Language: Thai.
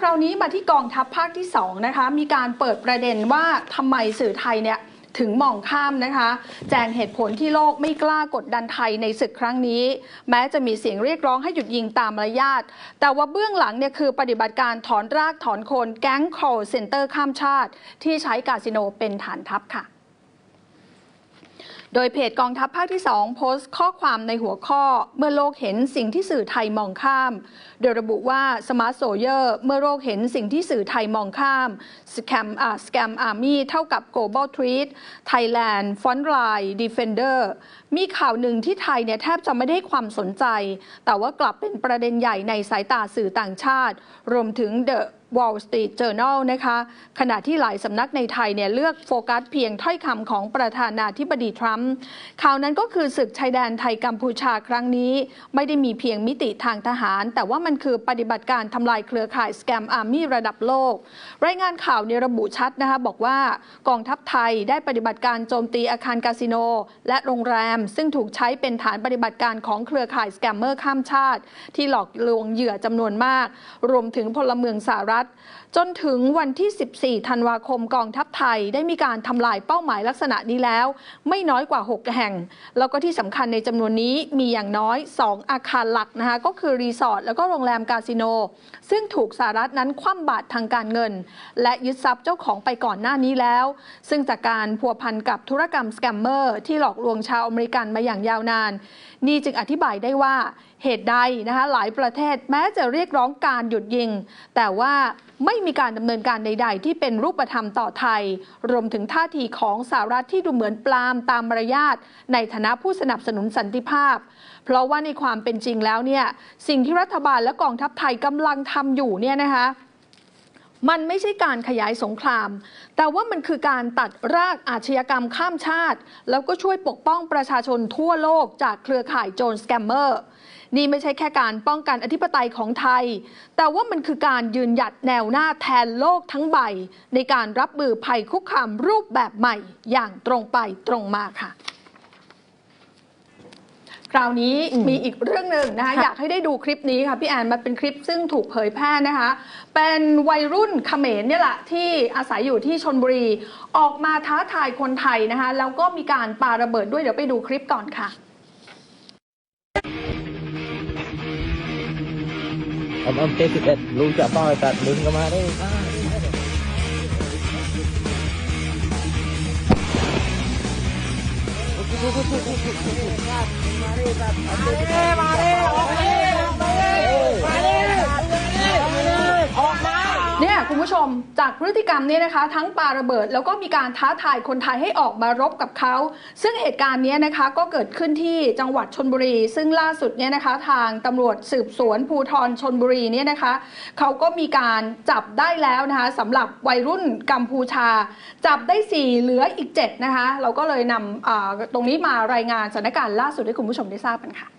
คราวนี้มาที่กองทัพภาคที่2นะคะมีการเปิดประเด็นว่าทำไมสื่อไทยเนี่ยถึงมองข้ามนะคะ แจงเหตุผลที่โลกไม่กล้ากดดันไทยในศึกครั้งนี้ แม้จะมีเสียงเรียกร้องให้หยุดยิงตามมารยาทแต่ว่าเบื้องหลังเนี่ยคือปฏิบัติการถอนรากถอนโคนแก๊ง call center ข้ามชาติ ที่ใช้คาสิโนเป็นฐานทัพค่ะ โดยเพจกองทัพภาคที่ 2 โพสต์ข้อความในหัวข้อ เมื่อโลกเห็นสิ่งที่สื่อไทยมองข้าม โดยระบุว่าสมาร์ทโซเยอร์เมื่อโลกเห็นสิ่งที่สื่อไทยมองข้ามสแกมอ่าสแกมอาร์มี่เท่ากับ global threat Thailand frontline defender มีข่าวหนึ่งที่ไทยเนี่ยแทบจะไม่ได้ความสนใจ แต่ว่ากลับเป็นประเด็นใหญ่ในสายตาสื่อต่างชาติ รวมถึง The Wall Street Journal นะคะ ขณะที่หลายสำนักในไทยเนี่ยเลือกโฟกัสเพียงถ้อยคำของประธานาธิบดีทรัมป์ข่าวนั้นก็คือศึกชายแดนไทยกัมพูชาครั้งนี้ ไม่ได้มีเพียงมิติทางทหาร แต่ว่ามันคือปฏิบัติการทำลายเครือข่ายสแกมอาร์มี่ระดับโลก รายงานข่าวเนี่ยระบุชัดนะคะบอกว่ากองทัพไทยได้ปฏิบัติการโจมตีอาคารคาสิโน และโรงแรม ซึ่งถูกใช้เป็นฐานปฏิบัติการของเครือข่ายสแกมเมอร์ข้ามชาติ ที่หลอกลวงเหยื่อจำนวนมาก รวมถึงพลเมืองสหรัฐจนถึงวันที่ 14 ธันวาคมกองทัพไทย ได้มีการทำลายเป้าหมายลักษณะนี้แล้ว ไม่น้อยกว่า 6 แห่ง แล้วก็ที่สำคัญในจำนวนนี้มีอย่างน้อย 2 อาคารหลักนะคะก็คือรีสอร์ทแล้วก็โรงแรมคาสิโน ซึ่งถูกสหรัฐนั้นคว่ำบาตรทางการเงิน และยึดทรัพย์เจ้าของไปก่อนหน้านี้แล้ว ซึ่งจากการพัวพันกับธุรกรรมสแกมเมอร์ที่หลอกลวงชาวอเมริกันมาอย่างยาวนาน นี่จึงอธิบายได้ว่าเหตุใดนะคะหลายประเทศแม้จะเรียกร้องการหยุดยิง แต่ว่าไม่มีการดำเนินการใด ๆ ที่เป็นรูปธรรมต่อไทย รวมถึงท่าทีของสหรัฐที่ดูเหมือนปลามตามมารยาทในฐานะผู้สนับสนุนสันติภาพ เพราะว่าในความเป็นจริงแล้วเนี่ยสิ่งที่รัฐบาลและกองทัพไทยกำลังทำอยู่เนี่ยนะคะ มันไม่ใช่การขยายสงคราม แต่ว่ามันคือการตัดรากอาชญากรรมข้ามชาติ แล้วก็ช่วยปกป้องประชาชนทั่วโลกจากเครือข่ายโจรสแกมเมอร์ นี่ไม่ใช่แค่การป้องกันอธิปไตยของไทย แต่ว่ามันคือการยืนหยัดแนวหน้าแทนโลกทั้งใบ ในการรับมือภัยคุกคามรูปแบบใหม่อย่างตรงไปตรงมาค่ะ คราวนี้มีอีกเรื่องหนึ่งนะคะอยากให้ได้ดูคลิปนี้ค่ะพี่แอนมันเป็นคลิปซึ่งถูกเผยแพร่นะคะ เป็นวัยรุ่นเขมรเนี่ยแหละที่อาศัยอยู่ที่ชนบุรี ออกมาท้าทายคนไทยนะคะ แล้วก็มีการปาระเบิดด้วยเดี๋ยวไปดูคลิปก่อนค่ะ Om om T11 lu chọn bao tạt đừng có mà ดูแบบ คุณผู้ชม จากพฤติกรรมเนี่ยนะคะ ทั้งปาระเบิด แล้วก็มีการท้าทายคนไทยให้ออกมารบกับเขา ซึ่งเหตุการณ์เนี้ยนะคะก็เกิดขึ้นที่จังหวัดชนบุรี ซึ่งล่าสุดเนี่ยนะคะทางตำรวจสืบสวนภูธรชนบุรีเนี่ยนะคะเขาก็มีการจับได้แล้วนะคะสำหรับวัยรุ่นกัมพูชา จับได้ 4 เหลืออีก 7 นะคะ เราก็เลยนำตรงนี้มารายงานสถานการณ์ล่าสุดให้คุณผู้ชมได้ทราบกันค่ะ